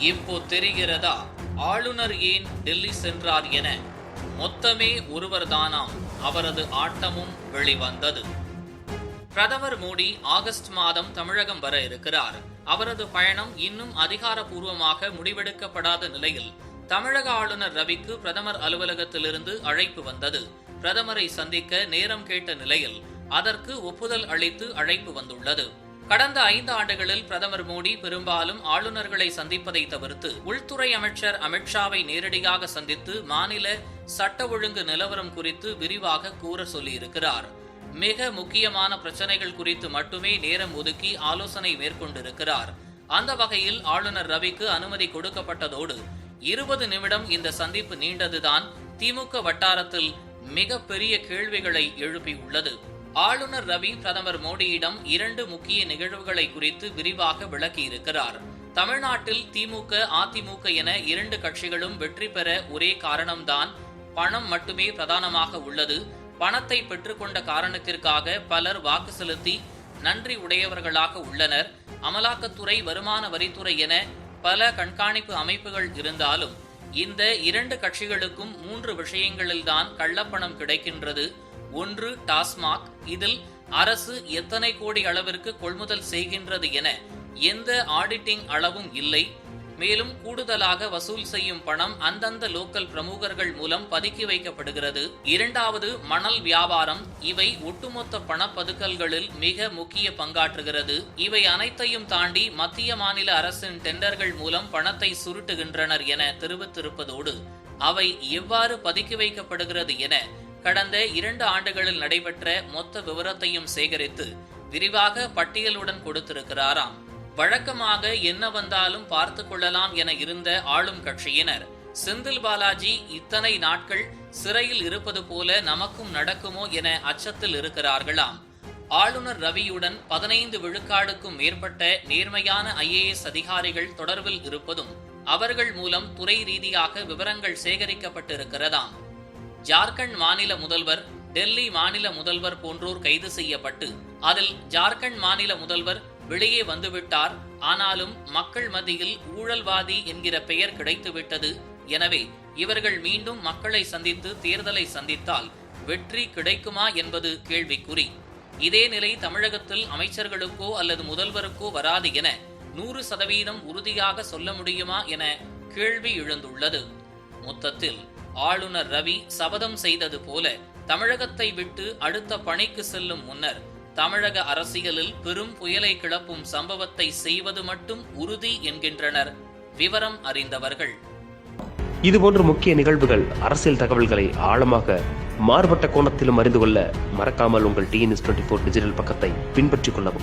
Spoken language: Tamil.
இப்போ தெரிகிறதா? ஆளுநர் ஏன் டெல்லி சென்றார் என? மொத்தமே ஒருவர்தானாம். அவரது ஆட்டமும் வெளிவந்தது. பிரதமர் மோடி ஆகஸ்ட் மாதம் தமிழகம் வர இருக்கிறார். அவரது பயணம் இன்னும் அதிகாரப்பூர்வமாக முடிவெடுக்கப்படாத நிலையில் தமிழக ஆளுநர் ரவிக்கு பிரதமர் அலுவலகத்திலிருந்து அழைப்பு வந்தது. பிரதமரை சந்திக்க நேரம் கேட்ட நிலையில் அதற்கு ஒப்புதல் அளித்து அழைப்பு வந்துள்ளது. கடந்த ஐந்து ஆண்டுகளில் பிரதமர் மோடி பெரும்பாலும் ஆளுநர்களை சந்திப்பதை தவிர்த்து உள்துறை அமைச்சர் அமித்ஷாவை நேரடியாக சந்தித்து மாநில சட்ட ஒழுங்கு நிலவரம் குறித்து விரிவாக கூற சொல்லியிருக்கிறார். மிக முக்கியமான பிரச்சனைகள் குறித்து மட்டுமே நேரம் ஒதுக்கி ஆலோசனை மேற்கொண்டிருக்கிறார். அந்த வகையில் ஆளுநர் ரவிக்கு அனுமதி கொடுக்கப்பட்டதோடு இருபது நிமிடம் இந்த சந்திப்பு நீண்டதுதான் திமுக வட்டாரத்தில் மிக பெரிய கேள்விகளை எழுப்பியுள்ளது. ஆளுநர் ரவி பிரதமர் மோடியிடம் இரண்டு முக்கிய நிகழ்வுகளை குறித்து விரிவாக விளக்கியிருக்கிறார். தமிழ்நாட்டில் திமுக அதிமுக என இரண்டு கட்சிகளும் வெற்றி பெற ஒரே காரணம்தான் பணம் மட்டுமே பிரதானமாக உள்ளது. பணத்தை பெற்றுக்கொண்ட காரணத்திற்காக பலர் வாக்கு செலுத்தி நன்றி உடையவர்களாக உள்ளனர். அமலாக்கத்துறை வருமான வரித்துறை என பல கண்காணிப்பு அமைப்புகள் இருந்தாலும் இந்த இரண்டு கட்சிகளுக்கும் மூன்று விஷயங்களில்தான் கள்ளப்பணம் கிடைக்கின்றது. ஒன்று டாஸ்மாக். இதில் அரசு எத்தனை கோடி அளவிற்கு கொள்முதல் செய்கின்றது என எந்த ஆடிட்டிங் அளவும் இல்லை. மேலும் கூடுதலாக வசூல் செய்யும் பணம் அந்தந்த லோக்கல் பிரமுகர்கள் மூலம் பதுக்கி வைக்கப்படுகிறது. இரண்டாவது மணல் வியாபாரம். இவை ஒட்டுமொத்த பணப்பதுக்கல்களில் மிக முக்கிய பங்காற்றுகிறது. இவை அனைத்தையும் தாண்டி மத்திய மாநில அரசின் டெண்டர்கள் மூலம் பணத்தை சுருட்டுகின்றனர் என தெரிவித்திருப்பதோடு அவை எவ்வாறு பதுக்கி வைக்கப்படுகிறது என கடந்த இரண்டு ஆண்டுகளில் நடைபெற்ற மொத்த விவரத்தையும் சேகரித்து விரிவாக பட்டியலுடன் கொடுத்திருக்கிறாராம். வழக்கமாக என்ன வந்தாலும் பார்த்து கொள்ளலாம் என இருந்த ஆளும் கட்சியினர் செந்தில் பாலாஜி இத்தனை நாட்கள் சிறையில் இருப்பது போல நமக்கும் நடக்குமோ என அச்சத்தில் இருக்கிறார்களாம். ஆளுநர் ரவியுடன் பதினைந்து விழுக்காடுக்கும் மேற்பட்ட நேர்மையான ஐஏஎஸ் அதிகாரிகள் தொடர்பில் இருப்பதும் அவர்கள் மூலம் துறை ரீதியாக விவரங்கள் சேகரிக்கப்பட்டிருக்கிறதாம். ஜார்க்கண்ட் மாநில முதல்வர் டெல்லி மாநில முதல்வர் போன்றோர் கைது செய்யப்பட்டு அதில் ஜார்க்கண்ட் மாநில முதல்வர் வெளியே வந்துவிட்டார். ஆனாலும் மக்கள் மத்தியில் ஊழல்வாதி என்கிற பெயர் கிடைத்துவிட்டது. எனவே இவர்கள் மீண்டும் மக்களை சந்தித்து தேர்தலை சந்தித்தால் வெற்றி கிடைக்குமா என்பது கேள்விக்குறி. இதே நிலை தமிழகத்தில் அமைச்சர்களுக்கோ அல்லது முதல்வருக்கோ வராது என நூறு சதவீதம் உறுதியாக சொல்ல முடியுமா என கேள்வி எழுந்துள்ளது. மொத்தத்தில் ஆளுநர் ரவி சபதம் செய்தது போல தமிழகத்தை விட்டு அடுத்த பணிக்கு செல்லும் முன்னர் தமிழக அரசியலில் பெரும் புயலை கிளப்பும் சம்பவத்தை செய்வது மட்டும் உறுதி என்கின்றனர். விவரம் அறிந்தவர்கள். இதுபோன்ற முக்கிய நிகழ்வுகள் அரசியல் தகவல்களை ஆழமாக மாறுபட்ட கோணத்திலும் அறிந்து கொள்ள மறக்காமல் உங்கள் டிஎன்எஸ் டுவெண்ட்டி ஃபோர் டிஜிட்டல் பக்கத்தை பின்பற்றிக் கொள்ளவும்.